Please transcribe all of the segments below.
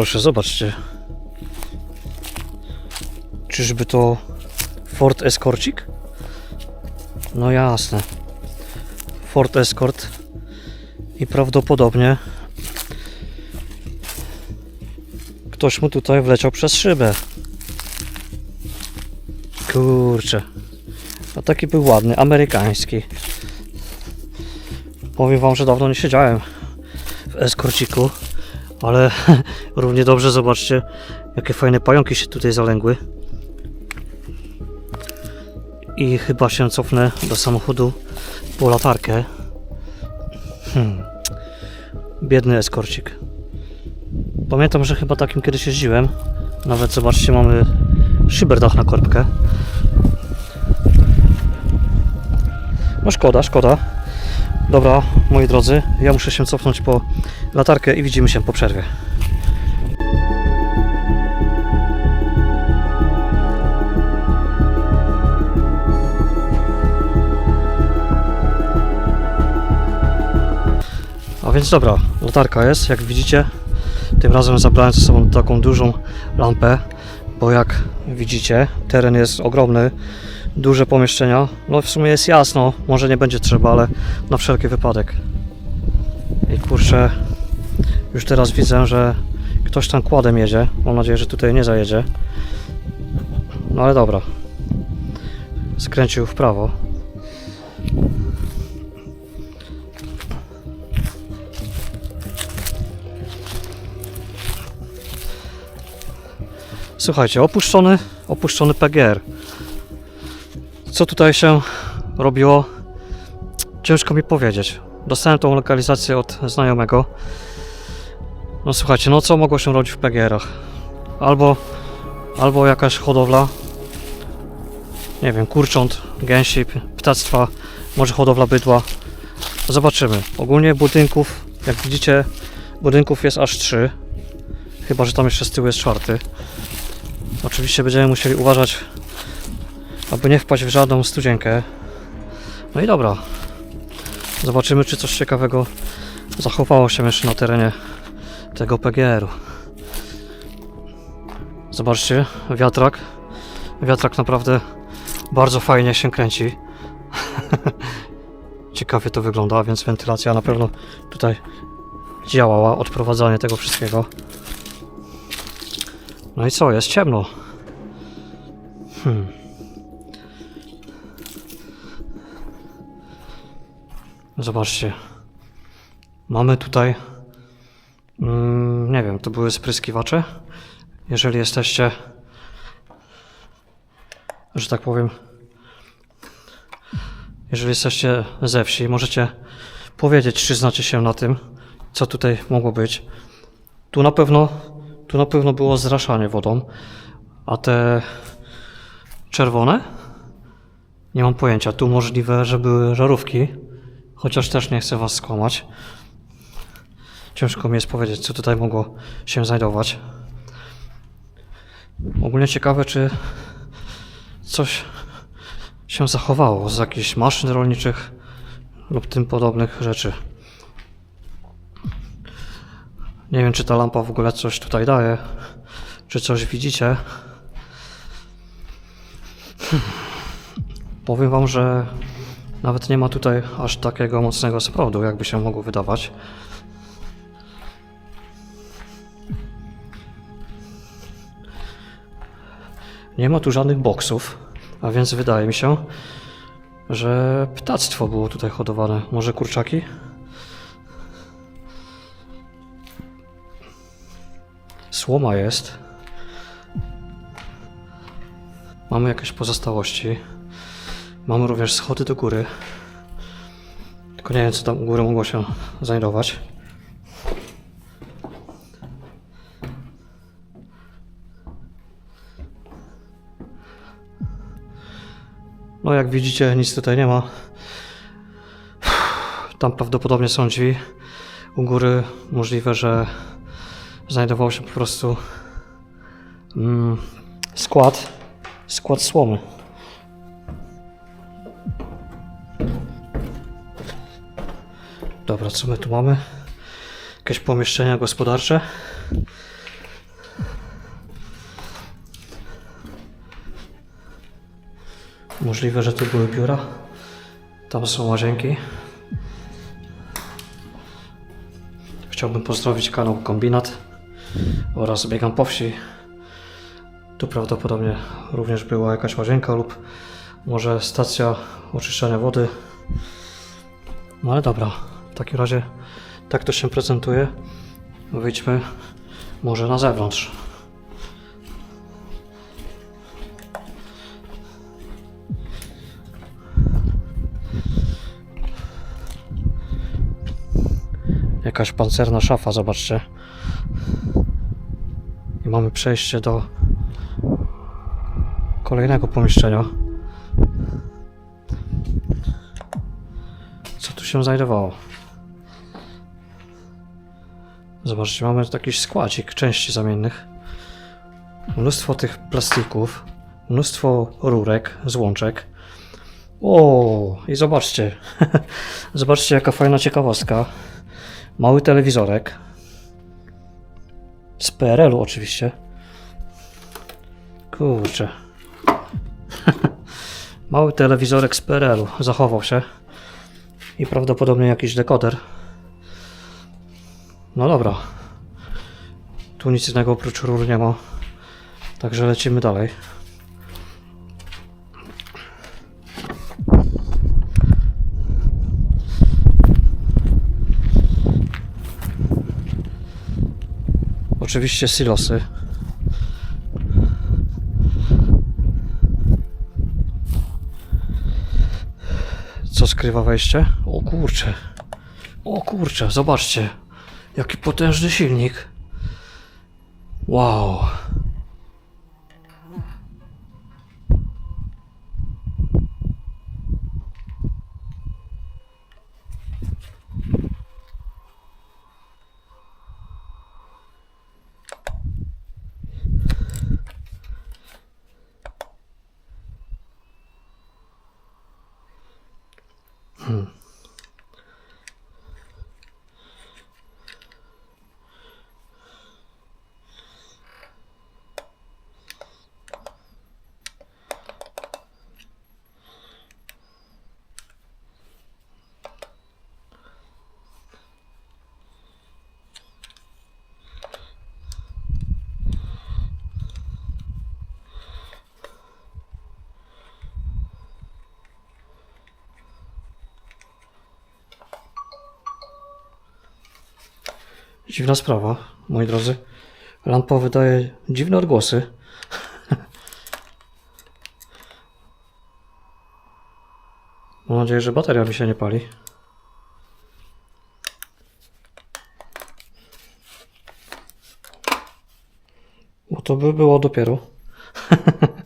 proszę, zobaczcie. Czyżby to Ford Escorcik? No jasne. Ford Escort. I prawdopodobnie ktoś mu tutaj wleciał przez szybę. Kurczę. A taki był ładny, amerykański. Powiem wam, że dawno nie siedziałem w eskorciku, ale równie dobrze zobaczcie, jakie fajne pająki się tutaj zalęgły. I chyba się cofnę do samochodu po latarkę. Hmm. Biedny eskorcik. Pamiętam, że chyba takim kiedyś jeździłem. Nawet zobaczcie, mamy szyberdach na korbkę. No szkoda, szkoda. Dobra, moi drodzy, ja muszę się cofnąć po latarkę i widzimy się po przerwie. A więc dobra, latarka jest, jak widzicie. Tym razem zabrałem ze sobą taką dużą lampę, bo jak widzicie, teren jest ogromny, duże pomieszczenia. No w sumie jest jasno, może nie będzie trzeba, ale na wszelki wypadek. I kurczę, już teraz widzę, że ktoś tam kładem jedzie. Mam nadzieję, że tutaj nie zajedzie. No ale dobra. Skręcił w prawo. Słuchajcie, opuszczony, opuszczony PGR. Co tutaj się robiło? Ciężko mi powiedzieć. Dostałem tą lokalizację od znajomego. No słuchajcie, no co mogło się robić w PGR-ach? Albo, albo jakaś hodowla, nie wiem, kurcząt, gęsi, ptactwa, może hodowla bydła. Zobaczymy. Ogólnie budynków, jak widzicie, budynków jest aż trzy. Chyba, że tam jeszcze z tyłu jest czwarty. Oczywiście będziemy musieli uważać, aby nie wpaść w żadną studzienkę. No i dobra. Zobaczymy, czy coś ciekawego zachowało się jeszcze na terenie tego PGR-u. Zobaczcie, wiatrak. Wiatrak naprawdę bardzo fajnie się kręci. Ciekawie to wygląda, więc wentylacja na pewno tutaj działała, odprowadzanie tego wszystkiego. No i co, jest ciemno. Hmm. Zobaczcie. Mamy tutaj. Mm, nie wiem, to były spryskiwacze. Jeżeli jesteście, że tak powiem, jeżeli jesteście ze wsi, możecie powiedzieć, czy znacie się na tym, co tutaj mogło być. Tu na pewno, tu na pewno było zraszanie wodą, a te czerwone? Nie mam pojęcia. Tu możliwe, że były żarówki, chociaż też nie chcę was skłamać. Ciężko mi jest powiedzieć, co tutaj mogło się znajdować. Ogólnie ciekawe, czy coś się zachowało z jakichś maszyn rolniczych lub tym podobnych rzeczy. Nie wiem, czy ta lampa w ogóle coś tutaj daje, czy coś widzicie. Powiem wam, że nawet nie ma tutaj aż takiego mocnego sprawdu, jakby się mogło wydawać. Nie ma tu żadnych boksów, a więc wydaje mi się, że ptactwo było tutaj hodowane. Może kurczaki? Słoma jest. Mamy jakieś pozostałości. Mamy również schody do góry. Tylko nie wiem, co tam u góry mogło się znajdować. No, jak widzicie, nic tutaj nie ma. Tam prawdopodobnie są drzwi. U góry możliwe, że znajdował się po prostu mm, skład, skład słomy. Dobra, co my tu mamy? Jakieś pomieszczenia gospodarcze? Możliwe, że tu były biura. Tam są łazienki. Chciałbym pozdrowić kanał Kombinat oraz Biegam po wsi. Tu prawdopodobnie również była jakaś łazienka lub może stacja oczyszczania wody. No ale dobra, takim razie tak to się prezentuje. Wyjdźmy może na zewnątrz. Jakaś pancerna szafa, zobaczcie. I mamy przejście do kolejnego pomieszczenia. Co tu się znajdowało? Zobaczcie, mamy tu jakiś składzik części zamiennych. Mnóstwo tych plastików, mnóstwo rurek, złączek. O, i zobaczcie. zobaczcie, jaka fajna ciekawostka. Mały telewizorek. Z PRL-u oczywiście. Kurczę. Mały telewizorek z PRL-u zachował się. I prawdopodobnie jakiś dekoder. No dobra. Tu nic innego oprócz rur nie ma. Także lecimy dalej. Oczywiście silosy. Co skrywa wejście? O kurcze. O kurcze, zobaczcie. Jaki potężny silnik. Wow. Dziwna sprawa, moi drodzy. Lampa wydaje dziwne odgłosy. Mam nadzieję, że bateria mi się nie pali. Bo to by było dopiero.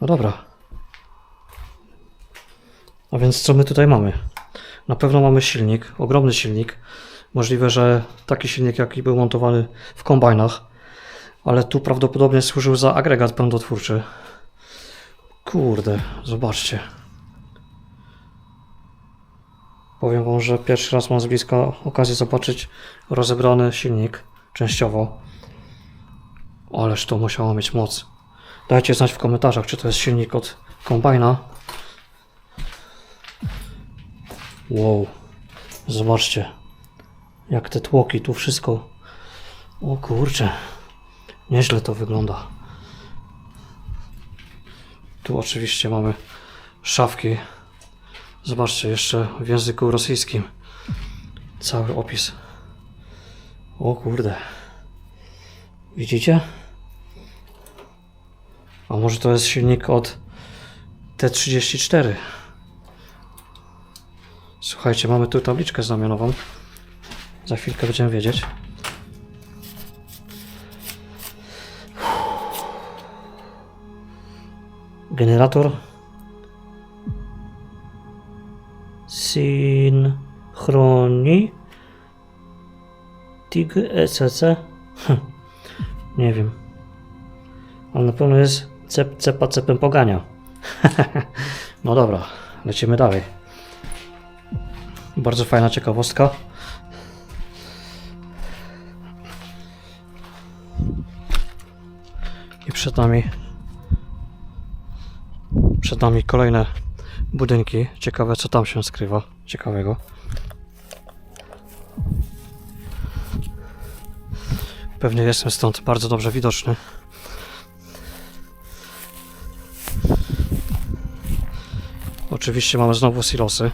No dobra. A więc co my tutaj mamy? Na pewno mamy silnik, ogromny silnik. Możliwe, że taki silnik, jaki był montowany w kombajnach, ale tu prawdopodobnie służył za agregat prądotwórczy. Kurde, zobaczcie. Powiem wam, że pierwszy raz mam z bliska okazję zobaczyć rozebrany silnik częściowo. Ależ to musiało mieć moc. Dajcie znać w komentarzach, czy to jest silnik od kombajna. Wow, zobaczcie, jak te tłoki, tu wszystko. O kurczę, nieźle to wygląda. Tu oczywiście mamy szafki. Zobaczcie, jeszcze w języku rosyjskim cały opis. O kurde. Widzicie? A może to jest silnik od T34? Słuchajcie, mamy tu tabliczkę znamionową. Za chwilkę będziemy wiedzieć. Generator. Synchroni TIG ECC Hm, nie wiem. Ale na pewno jest cep, cepa cepem pogania. No dobra, lecimy dalej bardzo fajna ciekawostka. I przed nami przed nami kolejne budynki. Ciekawe co tam się skrywa. Ciekawego. Pewnie jestem stąd bardzo dobrze widoczny. Oczywiście mamy znowu silosy.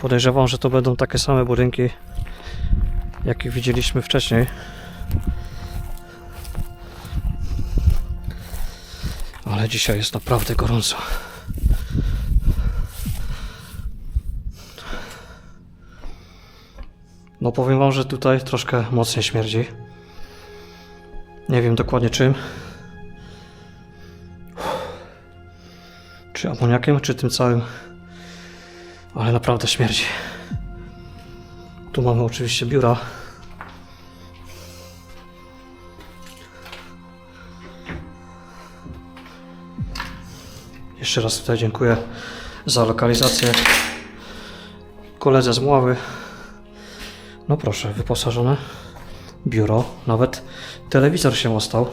Podejrzewam, że to będą takie same budynki, jakie widzieliśmy wcześniej. Ale dzisiaj jest naprawdę gorąco. No powiem wam, że tutaj troszkę mocniej śmierdzi. Nie wiem dokładnie czym. Czy amoniakiem, czy tym całym. Ale naprawdę śmierdzi. Tu mamy oczywiście biura. Jeszcze raz tutaj dziękuję za lokalizację. Koledze z Mławy. No proszę, wyposażone biuro. Nawet telewizor się ostał.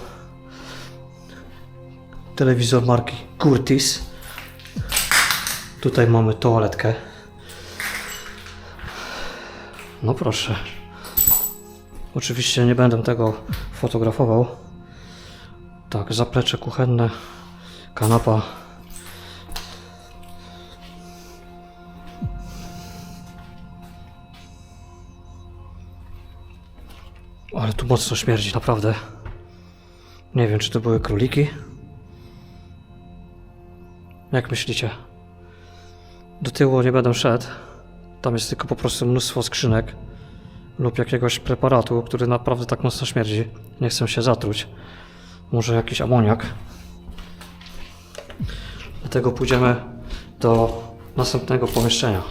Telewizor marki Curtis. Tutaj mamy toaletkę. No proszę. Oczywiście nie będę tego fotografował. Tak, zaplecze kuchenne, kanapa. Ale tu mocno śmierdzi, naprawdę. Nie wiem, czy to były króliki. Jak myślicie? Do tyłu nie będę szedł. Tam jest tylko po prostu mnóstwo skrzynek lub jakiegoś preparatu, który naprawdę tak mocno śmierdzi. Nie chcę się zatruć. Może jakiś amoniak. Dlatego pójdziemy do następnego pomieszczenia.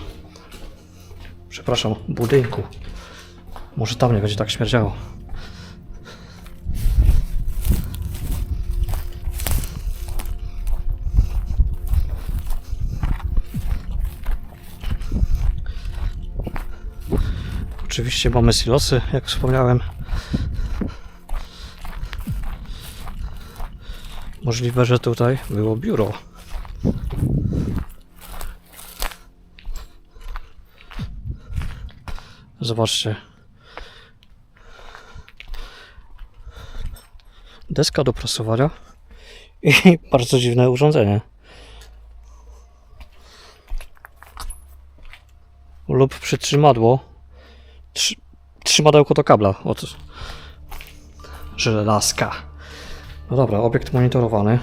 Przepraszam, budynku. Może tam nie będzie tak śmierdziało. Oczywiście mamy silosy, jak wspomniałem. Możliwe, że tutaj było biuro. Zobaczcie. Deska do prasowania i bardzo dziwne urządzenie. Lub przytrzymadło Trzy, trzymadełko do kabla od żelazka. No dobra, obiekt monitorowany.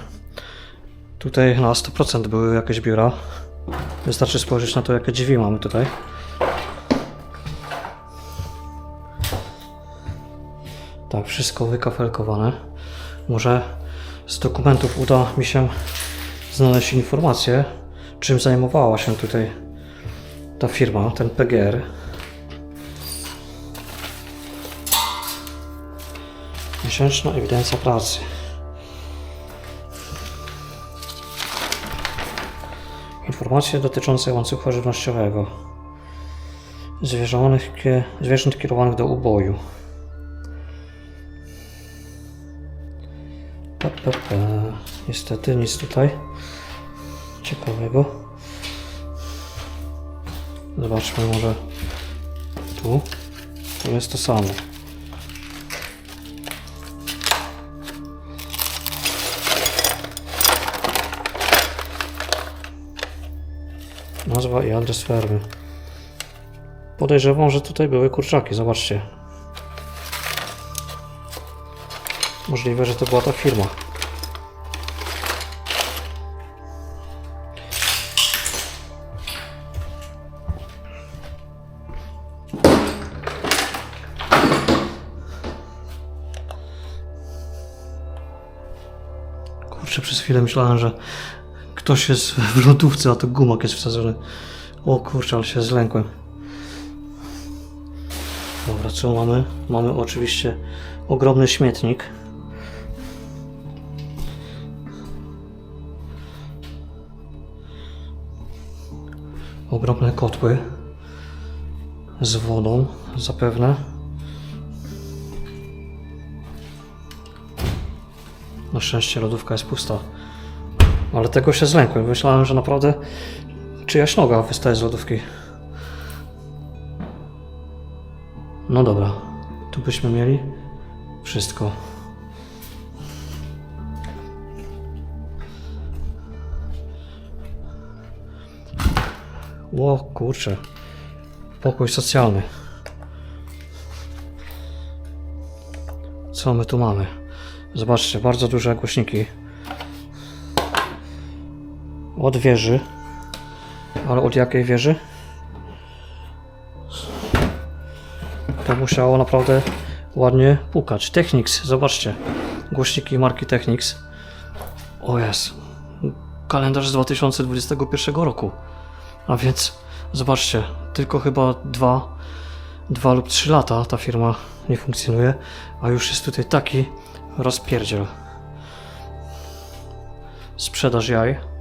Tutaj na 100% były jakieś biura. Wystarczy spojrzeć na to, jakie drzwi mamy tutaj. Tak, wszystko wykafelkowane. Może z dokumentów uda mi się znaleźć informację, czym zajmowała się tutaj ta firma, ten PGR. Miesięczna ewidencja pracy. Informacje dotyczące łańcucha żywnościowego. Zwierząt, kie- zwierząt kierowanych do uboju. Niestety nic tutaj ciekawego. Zobaczmy może tu. Tu jest to samo. Nazwa i adres fermy. Podejrzewam, że tutaj były kurczaki, zobaczcie. Możliwe, że to była ta firma. Kurczę, przez chwilę myślałem, że ktoś jest w lodówce, a to gumak jest wsadzony. O kurczę, ale się zlękłem. Dobra, co mamy? Mamy oczywiście ogromny śmietnik. Ogromne kotły z wodą zapewne. Na szczęście lodówka jest pusta. Ale tego się zlękłem. Myślałem, że naprawdę czyjaś noga wystaje z lodówki. No dobra. Tu byśmy mieli wszystko. Ło, kurczę. Pokój socjalny. Co my tu mamy? Zobaczcie, bardzo duże głośniki. Od wieży. Ale od jakiej wieży? To musiało naprawdę ładnie pukać. Technics, zobaczcie. Głośniki marki Technics. O jest. Kalendarz z 2021 roku. A więc zobaczcie, tylko chyba dwa, dwa lub trzy lata ta firma nie funkcjonuje, a już jest tutaj taki rozpierdziel. Sprzedaż jaj.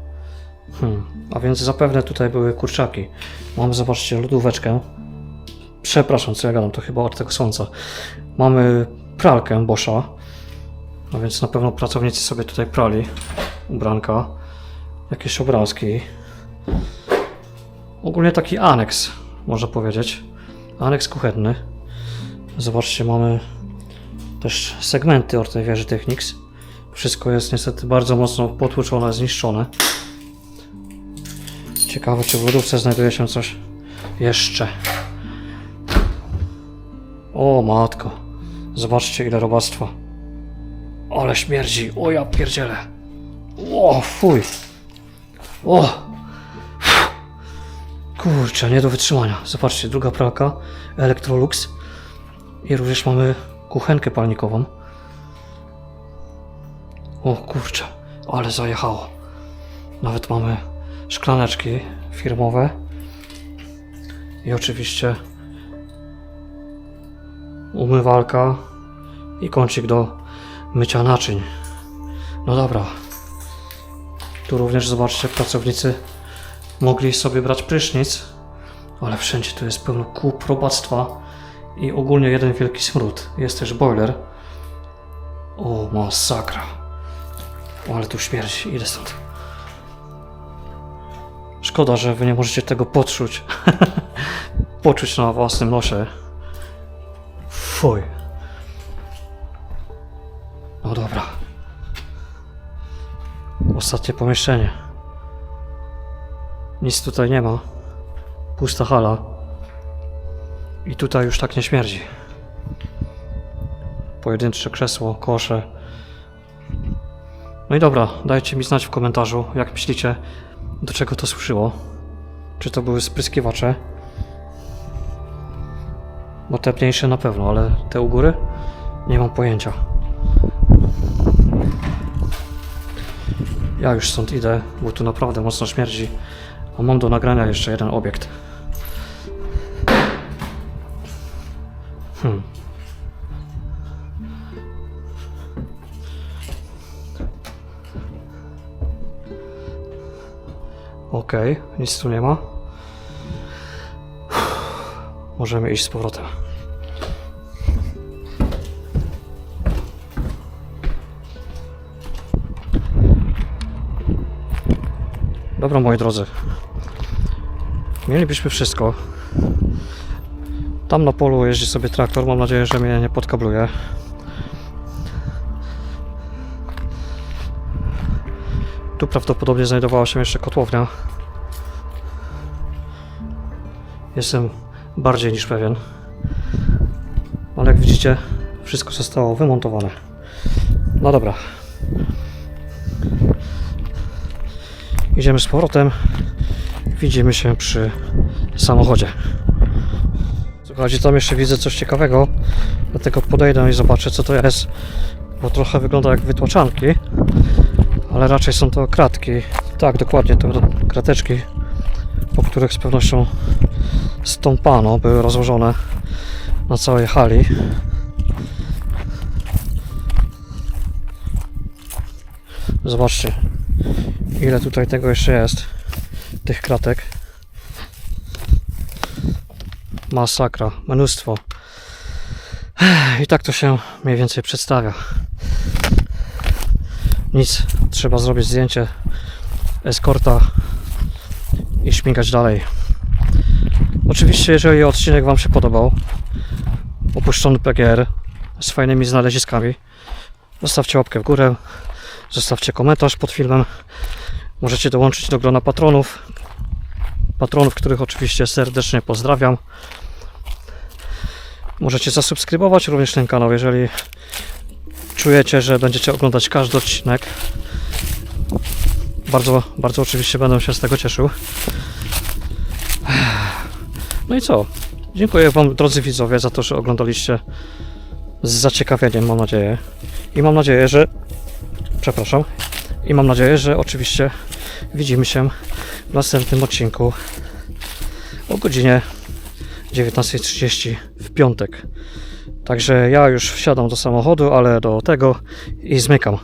Hmm. A więc zapewne tutaj były kurczaki. Mamy, zobaczcie, lodóweczkę. Przepraszam, co ja gadam, to chyba od tego słońca. Mamy pralkę Boscha. A więc na pewno pracownicy sobie tutaj prali ubranka. Jakieś obrazki. Ogólnie taki aneks, można powiedzieć. Aneks kuchenny. Zobaczcie, mamy też segmenty od tej wieży Technics. Wszystko jest niestety bardzo mocno potłuczone, zniszczone. Ciekawe, czy w lodówce znajduje się coś jeszcze. O matko. Zobaczcie ile robactwa. Ale śmierdzi. O ja pierdzielę. O fuj. O. Kurczę, nie do wytrzymania. Zobaczcie, druga pralka Electrolux. I również mamy kuchenkę palnikową. O kurczę, ale zajechało. Nawet mamy szklaneczki firmowe. I oczywiście umywalka i kącik do mycia naczyń. No dobra. Tu również zobaczcie, pracownicy mogli sobie brać prysznic, ale wszędzie tu jest pełno kup robactwa i ogólnie jeden wielki smród. Jest też boiler. O, masakra. O, ale tu śmierdzi. Idę stąd. Szkoda, że wy nie możecie tego poczuć. poczuć na własnym nosie. Fuj. No dobra. Ostatnie pomieszczenie. Nic tutaj nie ma. Pusta hala. I tutaj już tak nie śmierdzi. Pojedyncze krzesło, kosze. No i dobra, dajcie mi znać w komentarzu, jak myślicie, do czego to służyło. Czy to były spryskiwacze? Bo te mniejsze na pewno, ale te u góry? Nie mam pojęcia. Ja już stąd idę, bo tu naprawdę mocno śmierdzi. A mam do nagrania jeszcze jeden obiekt. Okej, nic tu nie ma. Możemy iść z powrotem. Dobra, moi drodzy. Mielibyśmy wszystko. Tam na polu jeździ sobie traktor. Mam nadzieję, że mnie nie podkabluje. Tu prawdopodobnie znajdowała się jeszcze kotłownia. Jestem bardziej niż pewien. Ale jak widzicie, wszystko zostało wymontowane. No dobra. Idziemy z powrotem. Widzimy się przy samochodzie. Słuchajcie, tam jeszcze widzę coś ciekawego, dlatego podejdę i zobaczę co to jest, bo trochę wygląda jak wytłaczanki, ale raczej są to kratki. Tak, dokładnie, to krateczki, po których z pewnością stąpano, były rozłożone na całej hali. Zobaczcie, ile tutaj tego jeszcze jest, tych kratek. Masakra, mnóstwo. I tak to się mniej więcej przedstawia. Nic, trzeba zrobić zdjęcie eskorta i śmigać dalej. Oczywiście, jeżeli odcinek Wam się podobał, opuszczony PGR z fajnymi znaleziskami, zostawcie łapkę w górę, zostawcie komentarz pod filmem. Możecie dołączyć do grona patronów. Patronów, których oczywiście serdecznie pozdrawiam. Możecie zasubskrybować również ten kanał, jeżeli czujecie, że będziecie oglądać każdy odcinek. Bardzo, bardzo oczywiście będę się z tego cieszył. No i co? Dziękuję Wam, drodzy widzowie, za to, że oglądaliście z zaciekawieniem, mam nadzieję. I mam nadzieję, że. Przepraszam. I mam nadzieję, że oczywiście widzimy się w następnym odcinku o godzinie 19.30 w piątek. Także ja już wsiadam do samochodu, ale do tego i zmykam.